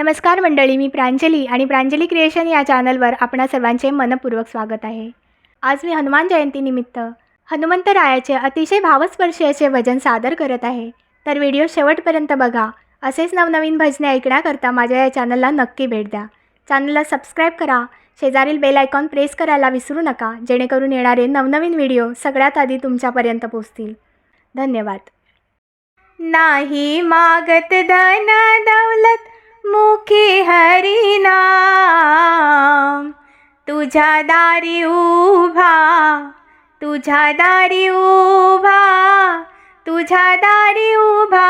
नमस्कार मंडळी मी प्रांजली आणि प्रांजली क्रिएशन या चॅनलवर आपणा सर्वांचे मनपूर्वक स्वागत आहे. आज मी हनुमान जयंतीनिमित्त हनुमंतरायाचे अतिशय भावस्पर्शी असे भजन सादर करत आहे. तर व्हिडिओ शेवटपर्यंत बघा. असेच नवनवीन भजने ऐकण्याकरता माझ्या या चॅनलला नक्की भेट द्या. चॅनलला सबस्क्राईब करा. शेजारील बेल आयकॉन प्रेस करायला विसरू नका जेणेकरून येणारे नवनवीन व्हिडिओ सगळ्यात आधी तुमच्यापर्यंत पोहोचतील. धन्यवाद. नाही मागत धन दौलत मुखी हरिनाम तुझ्या दारी उभा तुझ्या दारी उभा तुझ्या दारी उभा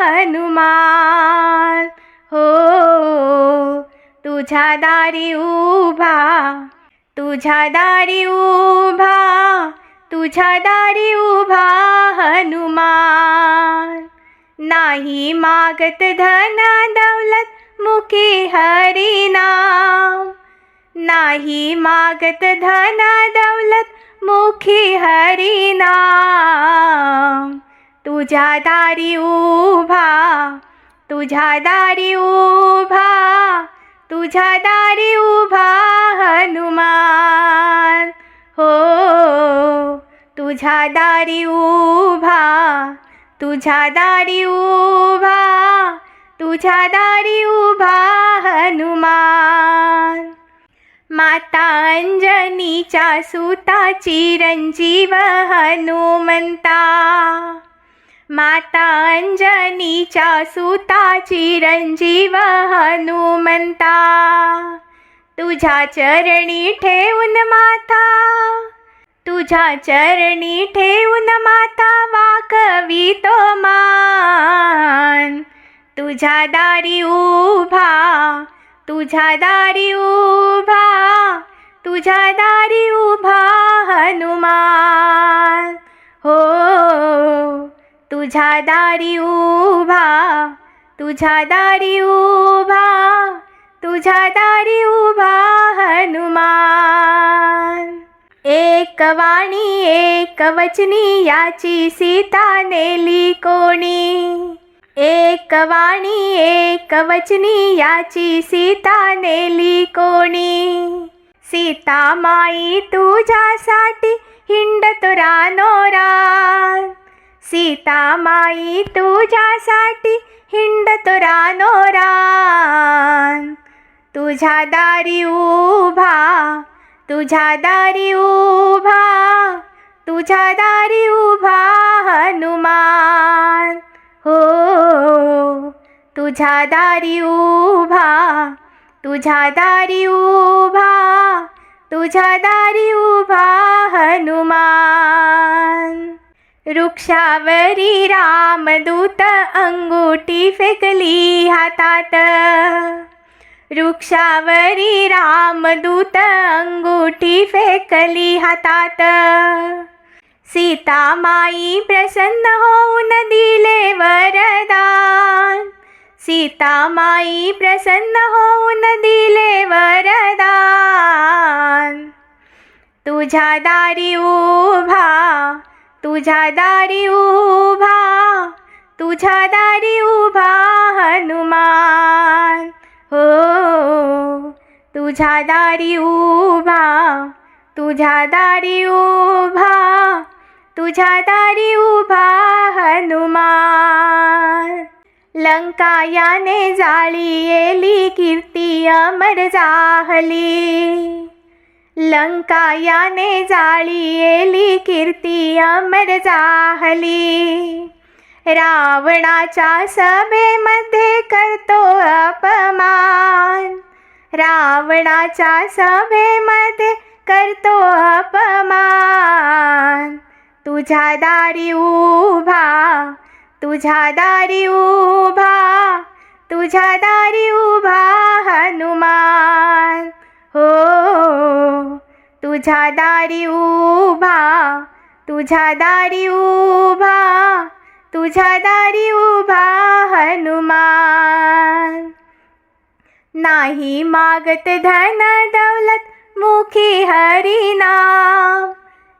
हनुमान. हो तुझ्या दारी उभा तुझ्या दारी उभा तुझ्या दारी उभा हनुमान. नाही मागत धन दौलत मुखी हरिनाम नाही मागत धन दौलत मुखी हरिनाम तुझ्या दारी उभा तुझ्या दारी उभा तुझ्या दारी उभा हनुमान। हो तुझ्या दारी उभा तुझ्या दारी उभा तुझ्या दारी उभा हनुमान. माता अंजनीच्या सुता चिरंजीव हनुमंता. माता अंजनीच्या सुता चिरंजीव हनुमंता. तुझ्या चरणी ठेवून माता तुझ्या चरणी ठेवून माता वाकवी तो मान. तुझ्या दारी उभा तुझ्या दारी उभा तुझ्या दारी उभा हनुमान. हो तुझ्या दारी उभा तुझ्या दारी उभा तुझ्या दारी उभा हनुमान. एक वाणी एक वचनी याची सीता नेली कोणी? एक वाणी एक वचनी याची सीता नेली कोणी? सीता माई तुझ्यासाठी हिंडत नोरा सीता माई तुझ्यासाठी हिंडत नोरा तुझ्या दारी उभा तुझ्या दारी उभा तुझ्या दारी तुझ्या दारी उभा तुझ्या दारी उभा तुझ्या दारी उभा हनुमान. वृक्षावरी रामदूत अंगुठी फेकली हातात. वृक्षावरी रामदूत अंगुठी फेकली हातात. सीता माई प्रसन्न होऊन दिले वरदान. सीता माई प्रसन्न होऊन दिले वरदान. तुझ्या दारी उभा तुझ्या दारी उभा तुझ्या दारी उभा हनुमान. हो तुझ्या दारी उभा तुझ्या दारी उभा तुझ्या दारी उभा हनुमान. लंका याने जाळी येली कीर्ती अमर जाहली. लंका याने जाळी येली कीर्ती अमर जाहली. रावणाच्या सभेमध्ये करतो अपमान. रावणाच्या सभेमध्ये करतो अपमान. तुझ्या दारी उभा तुझ्या दारी उभा तुझ्या दारी उभा हनुमान. हो तुझ्या दारी उभा तुझ्या दारी उभा तुझ्या दारी उभा हनुमान. नाही मागत धन दौलत मुखी हरिनाम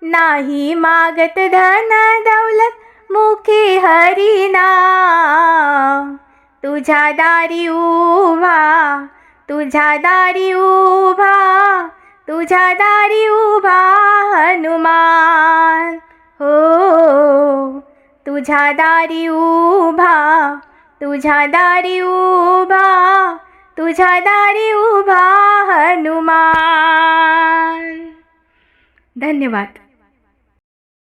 नाही मागत धन दौलत मुखी हरिना तुझ्या दारी उभा तुझ्या दारी उभा तुझ्या दारी उभा हनुमान. हो तुझ्या दारी उभा तुझ्या दारी उभा तुझ्या दारी उभा हनुमान. धन्यवाद.